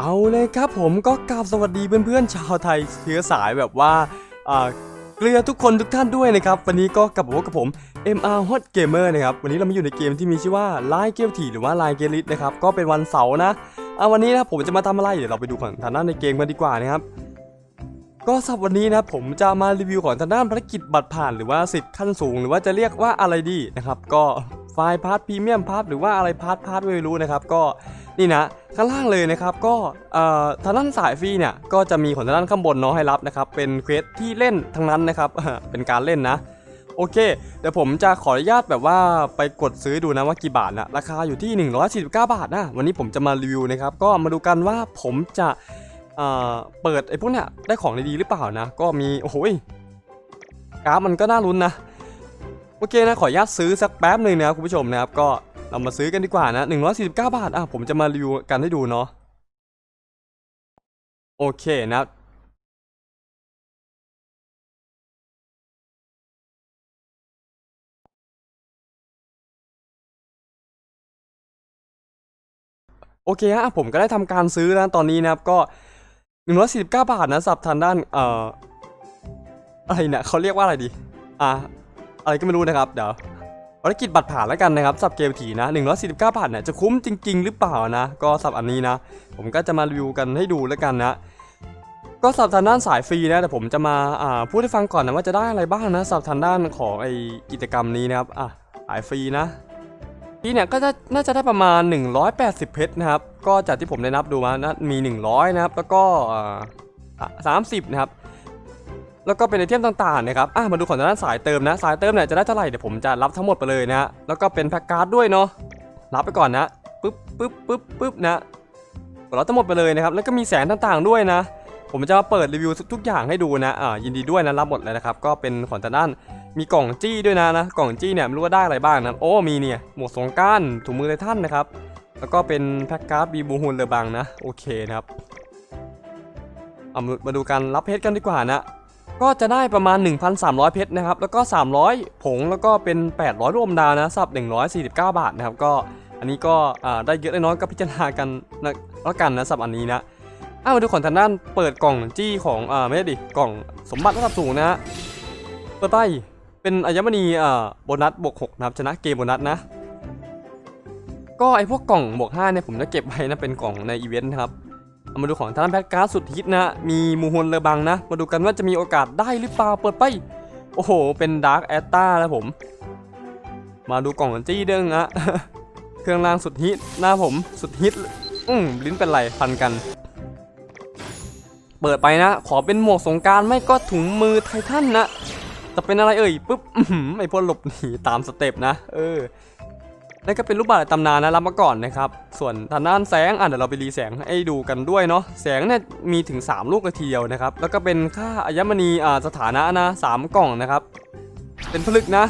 เอาเลยครับผมก็กราบสวัสดีเพื่อนๆชาวไทยเชื้อสายแบบว่าเกลือทุกคนทุกท่านด้วยนะครับ วันนี้ก็กลับมาพบกับผม MR Hot Gamer นะครับ วันนี้เรามาอยู่ในเกมที่มีชื่อว่า Line เกมถีหรือว่า Line เกลิสนะครับ ก็เป็นวันเสาร์นะเอาวันนี้นะผมจะมาทำอะไร เดี๋ยวเราไปดูของทางด้านในเกมกันดีกว่านะครับ ก็สำหรับวันนี้นะผมจะมารีวิวของทางด้านภารกิจบัตรผ่านหรือว่าสิทธิ์ขั้นสูง หรือว่าจะเรียกว่าอะไรดีนะครับ ก็ไฟล์พาร์ทพรีเมียมพาร์ทหรือว่าอะไรพาร์ทพาร์ทไม่รู้นะครับ ก็ นี่นะข้างล่างเลยนะครับก็ทางด้านสายฟรีเนี่ยก็จะมีของทางด้านข้างบนเนาะให้รับนะครับเป็นเควสที่เล่นทั้งนั้นนะครับเป็นการเล่นนะโอเค เดี๋ยวผมจะขออนุญาตแบบว่าไปกดซื้อดูนะว่ากี่บาทนะราคาอยู่ที่ 149 บาทนะวันนี้ผมจะมารีวิวนะครับก็มาดูกันว่าผมจะเเปิดไอ้พวกเนี้ยได้ของดีๆหรือเปล่านะ ก็มีโอ้โหยกราฟมันก็น่าลุ้นนะโอเคนะขออนุญาตซื้อสักแป๊บหนึ่งนะครับคุณผู้ชมนะครับก็ เรามาซื้อกันดีกว่านะ149 บาท อะ ผมจะมารีวิวกันให้ดูเนาะ โอเคนะโอเคฮะผมก็ได้ทำการซื้อนะตอนนี้นะครับก็149บาทนะสับทางด้านเอ่ออะไรเนี่ยเขาเรียกว่าอะไรดี อะอะไรก็ไม่รู้นะครับ เดี๋ยว ภารกิจบัตรผ่านแล้วกันนะครับสับเกมถีนะ 149 บาทเนี่ยจะคุ้มจริง ๆ หรือเปล่านะ ก็สับอันนี้นะ ผมก็จะมารีวิวกันให้ดูแล้วกันนะก็สับทางด้านสายฟรีนะแต่ผมจะมาอ่าพูดให้ฟังก่อนนะว่าจะได้อะไรบ้างนะสับทางด้านของไอกิจกรรมนี้นะครับอะสายฟรีนะพี่เนี่ยก็จะน่าจะได้ประมาณ 180 เพชรนะครับก็จากที่ผมได้นับดูมานะมี 100 นะครับแล้วก็สามสิบนะครับ แล้วก็เป็นไอเทมต่างๆนะครับอะมาดูของด้านสายเติมนะ สายเติมเนี่ยจะได้เท่าไหร่เดี๋ยวผมจะรับทั้งหมดไปเลยนะฮะแล้วก็เป็นแพ็กการ์ดด้วยเนาะรับไปก่อนนะปึ๊บปึ๊บปึ๊บปึ๊บนะรับทั้งหมดไปเลยนะครับแล้วก็มีแสงต่างๆด้วยนะ ผมจะมาเปิดรีวิวทุกอย่างให้ดูนะอ่ายินดีด้วยนะรับหมดเลยนะครับก็เป็นของด้านมีกล่องจี้ด้วยนะนะกล่องจี้เนี่ยไม่รู้ว่าได้อะไรบ้างนะโอ้มีเนี่ยหมวกสงกรารถุงมือไททันนะครับแล้วก็เป็นแพ็กการ์ดบีบูฮุนเรือบังนะโอเคนะครับเอามาดูกันรับเพชรกันดีกว่านะ ก็จะได้ประมาณ 1,300 เพชรนะครับ แล้วก็ 300 ผง แล้วก็เป็น 800ร่วมดาวนะสับ 149 บาทนะครับ ก็อันนี้ก็ได้เยอะได้น้อยก็พิจารณากันนะแล้วกันนะสับอันนี้นะอ่ามาดูของทางด้านเปิดกล่องจี้ของอ่าไม่ใช่ดิกล่องสมบัติระดับสูงนะฮะเปิดไปเป็นอัญมณีอ่าโบนัสบวก6นะครับชนะเกมโบนัสนะ ก็ไอพวกกล่องบวก5เนี่ยผมจะเก็บไว้นะเป็นกล่องในอีเวนต์นะครับ เอามาดูของทางด้านแพทการ์ดสุดฮิตนะมีมูฮวนเลอบังนะ มาดูกันว่าจะมีโอกาสได้หรือเปล่าเปิดไป โอ้โห เป็นดาร์กแอตตาแล้วผม มาดูกล่องจี้เด้งนะเครื่องรางสุดฮิตหน้าผมสุดฮิต อืมลิ้นเป็นไรพันกัน เปิดไปนะ ขอเป็นหมวกสงการไม่ก็ถุงมือไททันนะจะเป็นอะไรเอ่ยปุ๊บไอพวกหลบหนีตามสเต็ปนะ เออ นั่นก็เป็นรูปแบบตำนานนะรับมาก่อนนะครับ ส่วนทางด้านแสงอะเดี๋ยวเราไปรีแสงให้ดูกันด้วยเนาะแสงเนี่ยมีถึง 3 ลูกเลยทีเดียวนะครับ แล้วก็เป็นค่าอัญมณีอ่าสถานะนะสามกล่องนะครับ เป็นผลึกนะ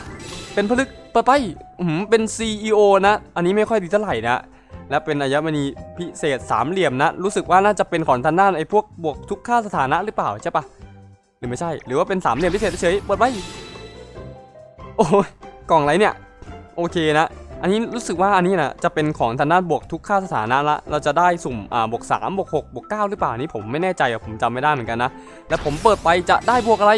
เป็นผลึกเปิดไปอื้อหือเป็น CEO นะ อันนี้ไม่ค่อยดีเท่าไหร่นะและเป็นอัญมณีพิเศษสามเหลี่ยมนะ รู้สึกว่าน่าจะเป็นของทางด้านไอ้พวกบวกทุกค่าสถานะหรือเปล่าใช่ปะหรือไม่ใช่ หรือว่าเป็นสามเหลี่ยมพิเศษเฉยๆเปิดไว้โอ้ยกล่องอะไรเนี่ย โอเคนะ อันนี้รู้สึกว่าอันนี้นะจะเป็นของทางด้านบวกทุกค่าสถานะละ เราจะได้สุ่มอ่าบวก3บวก6บวก9หรือเปล่านี้ผมไม่แน่ใจอะผมจำไม่ได้เหมือนกันนะ แล้วผมเปิดไปจะได้บวกอะไร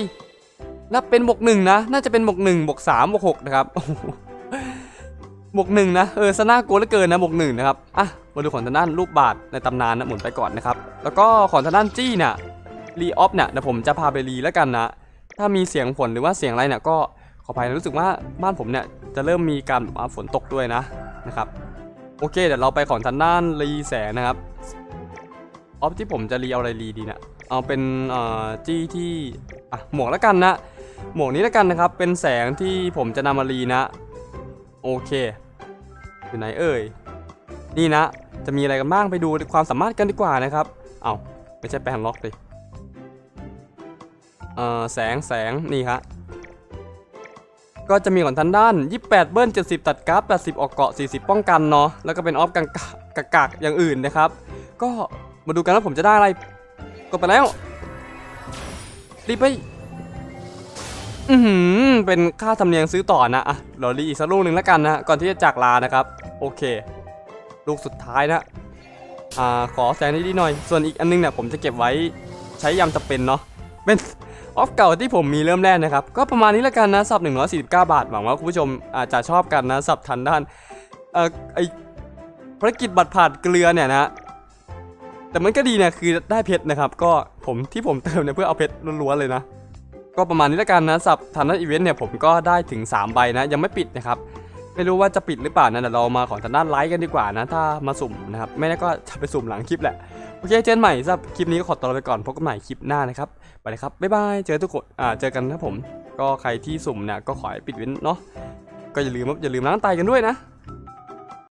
แล้วเป็นบวกหนึ่งนะ น่าจะเป็นบวกหนึ่งบวกสามบวกหกนะครับบวกหนึ่งนะเออซะน่ากลัวเหลือเกินนะบวกหนึ่งนะครับอะมาดูของทางด้านรูปบาทในตำนานนะหมุนไปก่อนนะครับแล้วก็ของทางด้านจี้เนี่ยรีออฟเนี่ยเดี๋ยวผมจะพาไปรีแล้วกันนะ ถ้ามีเสียงฝนหรือว่าเสียงอะไรเนี่ยก็ ขออภัยรู้สึกว่าบ้านผมเนี่ยจะเริ่มมีการแบบว่าฝนตกด้วยนะนะครับโอเคเดี๋ยวเราไปของทางด้านรีแสนะครับออฟที่ผมจะรีเอาอะไรรีดีเนะเอาเป็นจี้ที่อะหมวกแล้วกันนะ หมวกนี้แล้วกันนะครับ เป็นแสงที่ผมจะนำมารีนะ โอเคอยู่ไหนเอ่ยนี่นะ จะมีอะไรกันบ้างไปดูความสามารถกันดีกว่านะครับเอาไม่ใช่แปลนล็อกดิเออแสงแสงนี่ครับ ก็จะมีของทางด้าน 28 เบิ้ล 70 ตัดกราฟ80 ออกเกาะ 40 ป้องกันเนาะ แล้วก็เป็นออฟกังกะกกากอย่างอื่นนะครับ ก็มาดูกันว่าผมจะได้อะไร กดไปแล้ว รีบไปอือหือเป็นค่าธรรมเนียมซื้อต่อนะอะรารีอีกสักลูกหนึ่งแล้วกันนะ ก่อนที่จะจากลานะครับ โอเค ลูกสุดท้ายนะ อ่า ขอแสงนิดๆหน่อย ส่วนอีกอันนึงเนี่ยผมจะเก็บไว้ใช้ยามจะเป็นเนาะ เป็น ออฟเก่าที่ผมมีเริ่มแรกนะครับ ก็ประมาณนี้ล้วกันนะสับ149 บาท หวังว่าคุณผู้ชมอาจจะชอบกันนะสับทันด้านเอ่อไอภารกิจบัตรผ่านเกลือเนี่ยนะแต่มันก็ดีเนี่ยคือได้เพชรนะครับ ก็ผมที่ผมเติมเนี่ยเพื่อเอาเพชรล้วนๆเลยนะ ก็ประมาณนี้ล้วกันนะสับทันด้านอีเวนต์เนี่ยผมก็ได้ถึง 3 ใบนะยังไม่ปิดนะครับไม่รู้ว่าจะปิดหรือเปล่านะเดี๋ยวเรามาของทางด้านไลค์กันดีกว่านะ ถ้ามาสุ่มนะครับ ไม่แน่ก็จะไปสุ่มหลังคลิปแหละ อเคเจอกันใหม่สำหรับคลิปนี้ก็ขอตัวลาไปก่อนพบกันใหม่คลิปหน้านะครับไปเลยครับบ๊ายบายเจอทุกคนอ่าเจอกันนะผม ก็ใครที่สุ่มเนี่ยก็ขอให้ปิดเว้นเนาะก็อย่าลืมอย่าลืมล้างไตกันด้วยนะ